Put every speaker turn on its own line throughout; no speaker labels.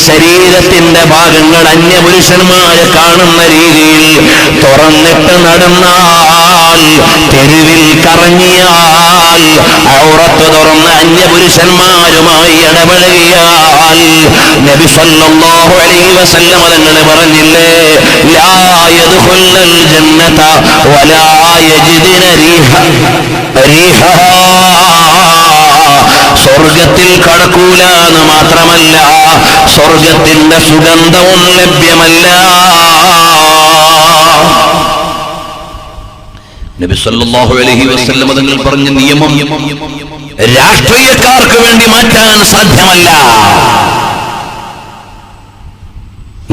ശരീരത്തിന്റെ ഭാഗങ്ങൾ അന്യപുരുഷന്മാര് കാണുന്ന രീതിയിൽ തുറന്നിട്ട് നടന്നാൽ തെരുവിൽ കറങ്ങിയാൽ ഔറത്ത് തുറന്ന് അന്യപുരുഷന്മാരുമായി ഇടപഴകിയാൽ നബി സല്ലല്ലാഹു അലൈഹി വസല്ലം തങ്ങൾ പറഞ്ഞില്ലേ ജന്നത വലാ യജിദിന റീഹ സ്വർഗത്തിൽ കടക്കൂല എന്ന് മാത്രമല്ല സ്വർഗത്തിന്റെ സുഗന്ധവും ലഭ്യമല്ല. നബി സല്ലല്ലാഹു അലൈഹി തങ്ങൾ പറഞ്ഞ നിയമം രാഷ്ട്രീയക്കാർക്ക് വേണ്ടി മാറ്റാൻ സാധ്യമല്ല.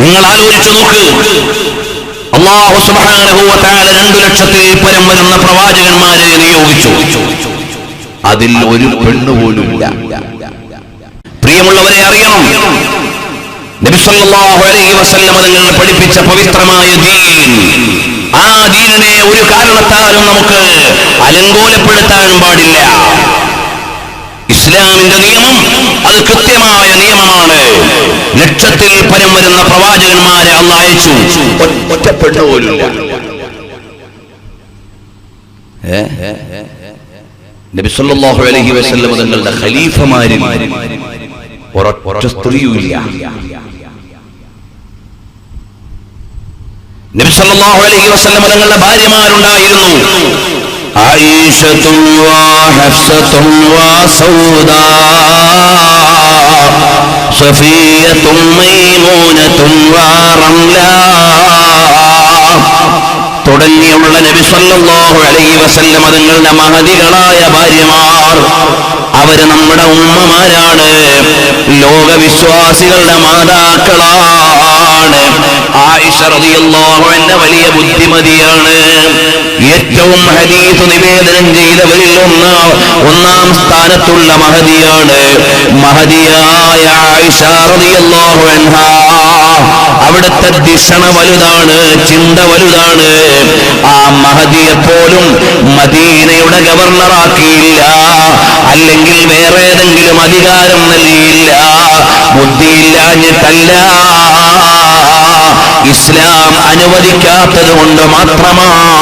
നിങ്ങൾ ആലോചിച്ചു നോക്ക്. അള്ളാഹു സുബ്ഹാനഹു വ തആല രണ്ടു ലക്ഷത്തിൽ പരം വരുന്ന പ്രവാചകന്മാരെ നിയോഗിച്ചു. അതിൽ ഒരു പെണ്ണ് പ്രിയമുള്ളവരെ അറിയണം. തങ്ങൾ പഠിപ്പിച്ച പവിത്രമായ ദീൻ. ആ ദീനിനെ ഒരു കാരണത്താലും നമുക്ക് അലങ്കോലപ്പെടുത്താൻ പാടില്ല. ഇസ്ലാമിന്റെ നിയമം അത് കൃത്യമായ നിയമമാണ്. ലക്ഷത്തിൽ പരം വരുന്ന പ്രവാചകന്മാരെ അന്ന് അയച്ചു. ഒ- ഒറ്റ പെണ്ണ് പോലുമില്ല ഏ? നബി സല്ലല്ലാഹു അലൈഹി വസല്ലം തങ്ങളുടെ ഖലീഫമാരിൽ ഒരൊറ്റ സ്ത്രീയുമില്ല. നബി സല്ലല്ലാഹു അലൈഹി വസല്ലം തങ്ങളുടെ ഭാര്യമാരുണ്ടായിരുന്നു. ആയിഷത്തും വഹഫ്സത്തും വസൗദാ സഫിയത്തും മൈമൂനത്തും റംല. തുടങ്ങിയുള്ള നബി സല്ലല്ലാഹു അലൈഹി വസല്ലം തങ്ങളുടെ മഹതികളായ ഭാര്യമാർ അവർ നമ്മുടെ ഉമ്മമാരാണ്. ലോകവിശ്വാസികളുടെ മാതാക്കളാണ്. ആയിഷ റളിയല്ലാഹു അൻഹ വലിയ ബുദ്ധിമതിയാണ്. ഏറ്റവും ഹദീസ് നിവേദനം ചെയ്തവരിൽ ഒന്നാ ഒന്നാം സ്ഥാനത്തുള്ള മഹതിയാണ് മഹതിയായ ആയിഷ റളിയല്ലാഹു അൻഹ. അവിടുത്തെ ദിഷണ വലുതാണ് ചിന്ത വലുതാണ്. ആ മഹദിയെ പോലും മദീനയുടെ ഗവർണറാക്കിയില്ല. അല്ലെങ്കിൽ വേറെ ഏതെങ്കിലും അധികാരം നൽകിയില്ല. ബുദ്ധിയില്ലാഞ്ഞിട്ടല്ല. ഇസ്ലാം അനുവദിക്കാത്തത് കൊണ്ട് മാത്രമാണ്.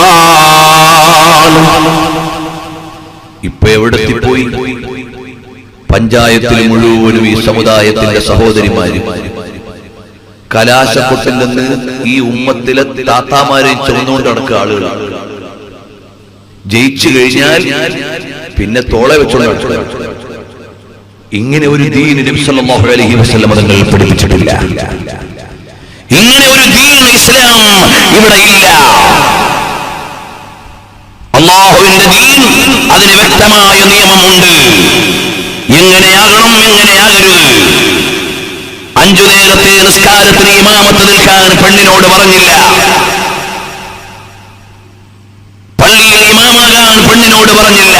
ഇപ്പൊ എവിടെത്തിപ്പോയി പഞ്ചായത്തിൽ മുഴുവനും ഈ സമുദായത്തിന്റെ സഹോദരിമാരും. കലാശപ്പൊട്ടിൽ നിന്ന് ഈ ഉമ്മത്തിലെ താത്താമാരെ ചുമന്നുകൊണ്ട് നടക്കുക ആളുകൾ. ജയിച്ചു കഴിഞ്ഞാൽ പിന്നെ തോളെ വെച്ചോളെ ഇങ്ങനെ ഒരു ദീൻ തങ്ങൾ പഠിപ്പിച്ചിട്ടില്ല ഇങ്ങനെ ഒരു ദീൻ ഇസ്ലാം ഇവിടെ ഇല്ല. അള്ളാഹുവിന്റെ ദീൻ അതിന് വ്യക്തമായ നിയമമുണ്ട്. എങ്ങനെയാകണം എങ്ങനെയാകരുത്. അഞ്ചു നേരത്തെ നിസ്കാരത്തിന് ഇമാമത്ത് നിൽക്കാൻ പെണ്ണിനോട് പറഞ്ഞില്ല. പള്ളിയിൽ ഇമാമാകാൻ പെണ്ണിനോട് പറഞ്ഞില്ല.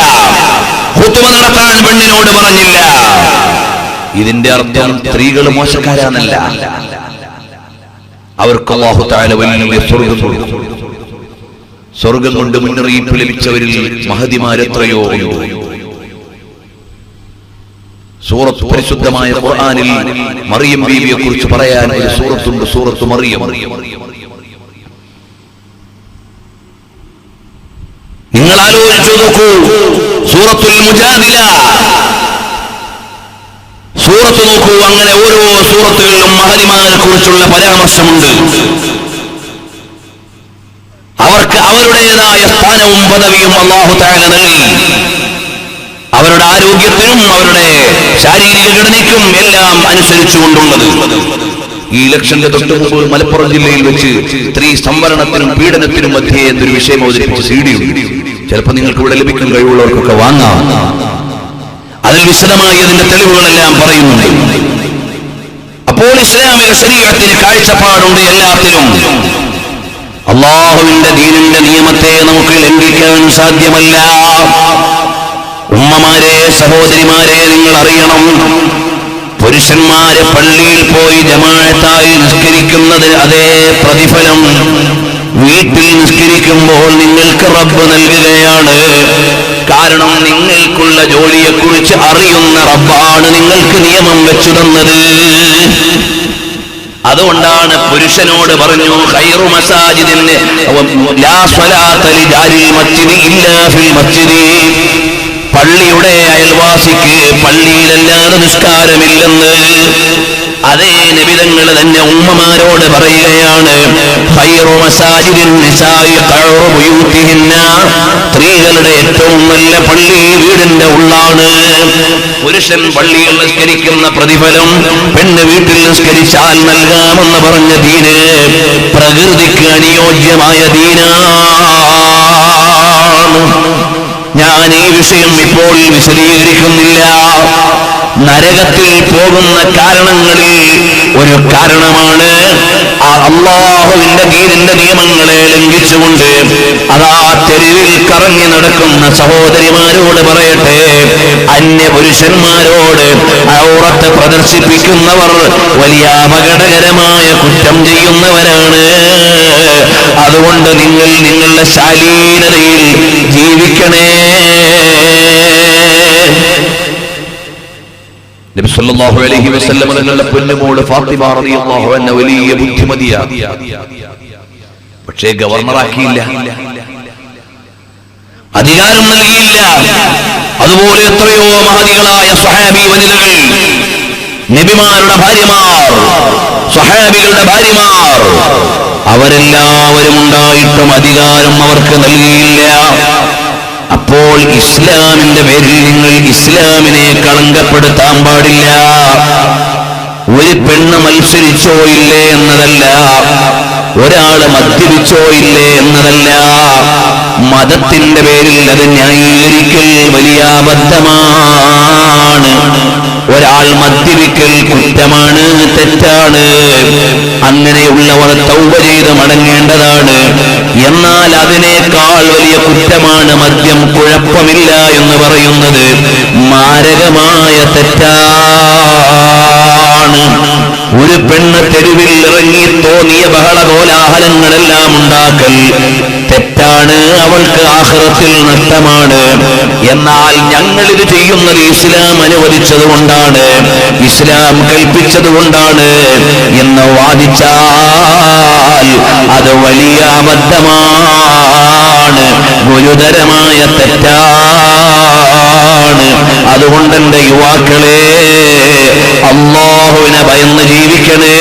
ഹുത്തുമ നടത്താൻ പെണ്ണിനോട് പറഞ്ഞില്ല. ഇതിന്റെ അർത്ഥം സ്ത്രീകൾ മോശക്കാരാന്നല്ല. അവർക്ക് സ്വർഗം കൊണ്ട് മുന്നറിയിപ്പ് ലഭിച്ചവരിൽ മഹതിമാരെത്രയോ ഉണ്ട്. സൂറത്ത് പരിശുദ്ധമായ ഖുർആനിൽ മറിയം ബീവിയെ കുറിച്ച് പറയാൻ ഒരു സൂറത്തുണ്ട് സൂറത്ത് മറിയം. നിങ്ങൾ ആലോചിച്ചു നോക്കൂ. സൂറത്തുൽ മുജാദില സൂറത്ത് നോക്കൂ. അങ്ങനെ ഓരോ സൂറത്തുകളിലും മഹലിമാരെ കുറിച്ചുള്ള പരാമർശമുണ്ട്. അവർക്ക് അവരുടേതായ സ്ഥാനവും പദവിയും അള്ളാഹു താര നൽകി. അവരുടെ ആരോഗ്യത്തിനും അവരുടെ ശാരീരിക ഘടനയ്ക്കും എല്ലാം അനുസരിച്ചുകൊണ്ടുള്ളത്. ഈ ഇലക്ഷന്റെ തൊട്ട് മുമ്പ് മലപ്പുറം ജില്ലയിൽ വെച്ച് സ്ത്രീ സംവരണത്തിനും പീഡനത്തിനും മധ്യേ എന്തൊരു വിഷയം അവതരിപ്പിച്ച സി ഡി ഉണ്ട്. ചിലപ്പോൾ നിങ്ങൾക്ക് ഇവിടെ ലഭിക്കാൻ കഴിവുള്ളവർക്കൊക്കെ വാങ്ങാം. അതിൽ വിശദമായി അതിന്റെ തെളിവുകളെല്ലാം പറയുന്നുണ്ട് അപ്പോൾ ഇസ്ലാമിക ശരീരത്തിന് കാഴ്ചപ്പാടുണ്ട് എല്ലാത്തിലും അള്ളാഹുവിന്റെ ദീനിന്റെ നിയമത്തെ നമുക്ക് ലംഘിക്കാൻ സാധ്യമല്ല. ഉമ്മമാരെ സഹോദരിമാരെ നിങ്ങൾ അറിയണം. പുരുഷന്മാര് പള്ളിയിൽ പോയി ജമാഴത്തായി നിസ്കരിക്കുന്നതിന് അതേ പ്രതിഫലം. വീട്ടിൽ നിസ്കരിക്കുമ്പോൾ നിങ്ങൾക്ക് റബ്ബ് നൽകുകയാണ്. കാരണം നിങ്ങൾക്കുള്ള ജോലിയെക്കുറിച്ച് അറിയുന്ന റബ്ബാണ് നിങ്ങൾക്ക് നിയമം വെച്ചു തന്നത് അതുകൊണ്ടാണ് പുരുഷനോട് പറഞ്ഞു ഖൈറു മസാജിദിന് ഇല്ലാ ഫിൽ പള്ളിയുടെ അയൽവാസിക്ക് പള്ളിയിലല്ലാതെ നിസ്കാരമില്ലെന്ന്. അതേ നിബിതങ്ങൾ തന്നെ ഉമ്മമാരോട് പറയുകയാണ് സ്ത്രീകളുടെ ഏറ്റവും നല്ല പള്ളി വീടിന്റെ ഉള്ളാണ്. പുരുഷൻ പള്ളിയിൽ നിസ്കരിക്കുന്ന പ്രതിഫലം പെണ്ണ് വീട്ടിൽ നിസ്കരിച്ചാൽ നൽകാമെന്ന് പറഞ്ഞ ദീന് പ്രകൃതിക്ക് അനുയോജ്യമായ ഈ വിഷയം ഇപ്പോൾ വിശദീകരിക്കുന്നില്ല. നരകത്തിൽ പോകുന്ന കാരണങ്ങളിൽ ഒരു കാരണമാണ് അള്ളാഹുവിന്റെ ദീനിന്റെ നിയമങ്ങളെ ലംഘിച്ചുകൊണ്ട് അതാ തെരുവിൽ കറങ്ങി നടക്കുന്ന സഹോദരിമാരോട് പറയട്ടെ. അന്യ പുരുഷന്മാരോട് ഔറത്ത് പ്രദർശിപ്പിക്കുന്നവർ വലിയ അപകടകരമായ കുറ്റം ചെയ്യുന്നവരാണ്. അതുകൊണ്ട് നിങ്ങൾ നിങ്ങളുടെ ശാലീനതയിൽ ജീവിക്കണേ. നബി സല്ലല്ലാഹു അലൈഹി വസല്ലം തങ്ങളുടെ ഫാത്തിമ റളിയല്ലാഹു അൻഹ വലിയ ബുദ്ധിമതിയാ. പക്ഷേ ഗവർണറാക്കിയില്ല. അധികാരം നൽകിയില്ല. അതുപോലെ എത്രയോ മഹതികളായ സഹാബി വനിതകൾ നബിമാരുടെ ഭാര്യമാർ സ്വഹാബികളുടെ ഭാര്യമാർ അവരെല്ലാവരും ഉണ്ടായിട്ടും അധികാരം അവർക്ക് നൽകിയില്ല. അപ്പോൾ ഇസ്ലാമിന്റെ പേരിൽ നിങ്ങൾ ഇസ്ലാമിനെ കളങ്കപ്പെടുത്താൻ പാടില്ല. ഒരു പെണ്ണ് മത്സരിച്ചോ ഇല്ലേ എന്നതല്ല. ഒരാൾ മദ്യപിച്ചോ ഇല്ലേ എന്നതല്ല. മതത്തിന്റെ പേരിൽ അത് ന്യായീകരിക്കൽ വലിയ അബദ്ധമാണ്. ഒരാൾ മദ്യപിക്കൽ കുറ്റമാണ് തെറ്റാണ്. അങ്ങനെയുള്ളവർ തൗബ ചെയ്ത് മടങ്ങേണ്ടതാണ്. എന്നാൽ അതിനേക്കാൾ വലിയ കുറ്റമാണ് മദ്യം കുഴപ്പമില്ല എന്ന് പറയുന്നത്. മാരകമായ തെറ്റാണ്. ഒരു പെണ്ണ് തെരുവിൽ ഇറങ്ങി തോന്നിയ ബഹള കോലാഹലങ്ങളെല്ലാം ഉണ്ടാക്കൽ തെറ്റാണ് അവൾക്ക് ആഹ്റത്തിൽ നഷ്ടമാണ്. എന്നാൽ ഞങ്ങൾ ഇത് ചെയ്യുന്നത് ഇസ്ലാം അനുവദിച്ചതുകൊണ്ടാണ് ഇസ്ലാം കൽപ്പിച്ചതുകൊണ്ടാണ് എന്ന് വാദിച്ചാൽ അത് വലിയ അബദ്ധമാണ് ഗുരുതരമായ തെറ്റാണ്. അതുകൊണ്ട് എന്റെ യുവാക്കളെ അള്ളാഹുവിനെ ഭയന്ന് ജീവിക്കണേ.